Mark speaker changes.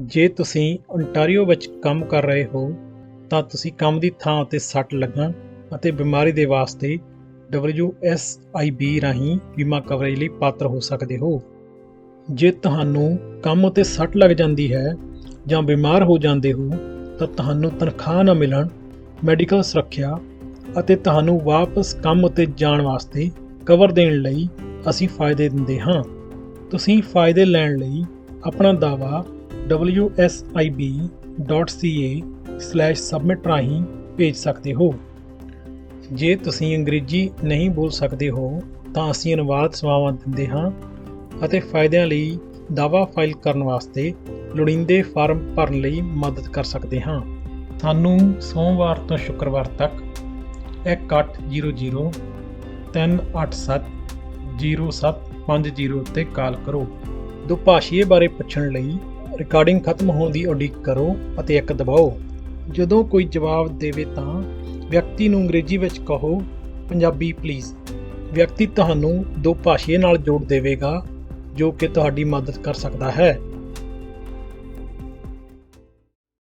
Speaker 1: ਜੇ ਤੁਸੀਂ ਓਨਟਾਰੀਓ ਵਿੱਚ ਕੰਮ ਕਰ ਰਹੇ ਹੋ, ਤਾਂ ਤੁਸੀਂ ਕੰਮ ਦੀ ਥਾਂ ਉੱਤੇ ਸੱਟ ਲੱਗਣ ਅਤੇ ਬਿਮਾਰੀ ਦੇ ਵਾਸਤੇ WSIB ਰਾਹੀਂ ਬੀਮਾ ਕਵਰੇਜ ਲਈ ਪਾਤਰ ਹੋ ਸਕਦੇ ਹੋ। ਜੇ ਤੁਹਾਨੂੰ ਕੰਮ ਉੱਤੇ ਸੱਟ ਲੱਗ ਜਾਂਦੀ ਹੈ ਜਾਂ ਬਿਮਾਰ ਹੋ ਜਾਂਦੇ ਹੋ, ਤਾਂ ਤੁਹਾਨੂੰ ਤਨਖਾਹ ਨਾ ਮਿਲਣ, ਮੈਡੀਕਲ ਸੁਰੱਖਿਆ ਅਤੇ ਤੁਹਾਨੂੰ ਵਾਪਸ ਕੰਮ ਉੱਤੇ ਜਾਣ ਵਾਸਤੇ ਕਵਰ ਦੇਣ ਲਈ ਅਸੀਂ ਫਾਇਦੇ ਦਿੰਦੇ ਹਾਂ। ਤੁਸੀਂ ਫਾਇਦੇ ਲੈਣ ਲਈ ਆਪਣਾ ਦਾਅਵਾ wsib.ca/submit ਰਾਹੀਂ ਭੇਜ ਸਕਦੇ ਹੋ। ਜੇ ਤੁਸੀਂ ਅੰਗਰੇਜ਼ੀ ਨਹੀਂ ਬੋਲ ਸਕਦੇ ਹੋ, ਤਾਂ ਅਸੀਂ ਅਨੁਵਾਦ ਸੇਵਾਵਾਂ ਦਿੰਦੇ ਹਾਂ ਅਤੇ ਫਾਇਦਿਆਂ ਲਈ ਦਾਅਵਾ ਫਾਈਲ ਕਰਨ ਵਾਸਤੇ ਲੋੜੀਂਦੇ ਫਾਰਮ ਭਰਨ ਲਈ ਮਦਦ ਕਰ ਸਕਦੇ ਹਾਂ। ਸਾਨੂੰ ਸੋਮਵਾਰ ਤੋਂ ਸ਼ੁੱਕਰਵਾਰ ਤੱਕ 1800 387 0750 ਤੇ ਕਾਲ ਕਰੋ। ਦੁਭਾਸ਼ੀਏ ਬਾਰੇ ਪੁੱਛਣ ਲਈ ਰਿਕਾਰਡਿੰਗ ਖਤਮ ਹੋਣ ਦੀ ਉਡੀਕ ਕਰੋ ਅਤੇ ਇੱਕ ਦਬਾਓ। ਜਦੋਂ ਕੋਈ ਜਵਾਬ ਦੇਵੇ ਤਾਂ ਵਿਅਕਤੀ ਨੂੰ ਅੰਗਰੇਜ਼ੀ ਵਿੱਚ ਕਹੋ, ਪੰਜਾਬੀ ਪਲੀਜ਼ ਵਿਅਕਤੀ ਤੁਹਾਨੂੰ ਦੋ ਦੁਭਾਸ਼ੀਏ ਨਾਲ ਜੋੜ ਦੇਵੇਗਾ, ਜੋ ਕਿ ਤੁਹਾਡੀ ਮਦਦ ਕਰ ਸਕਦਾ ਹੈ।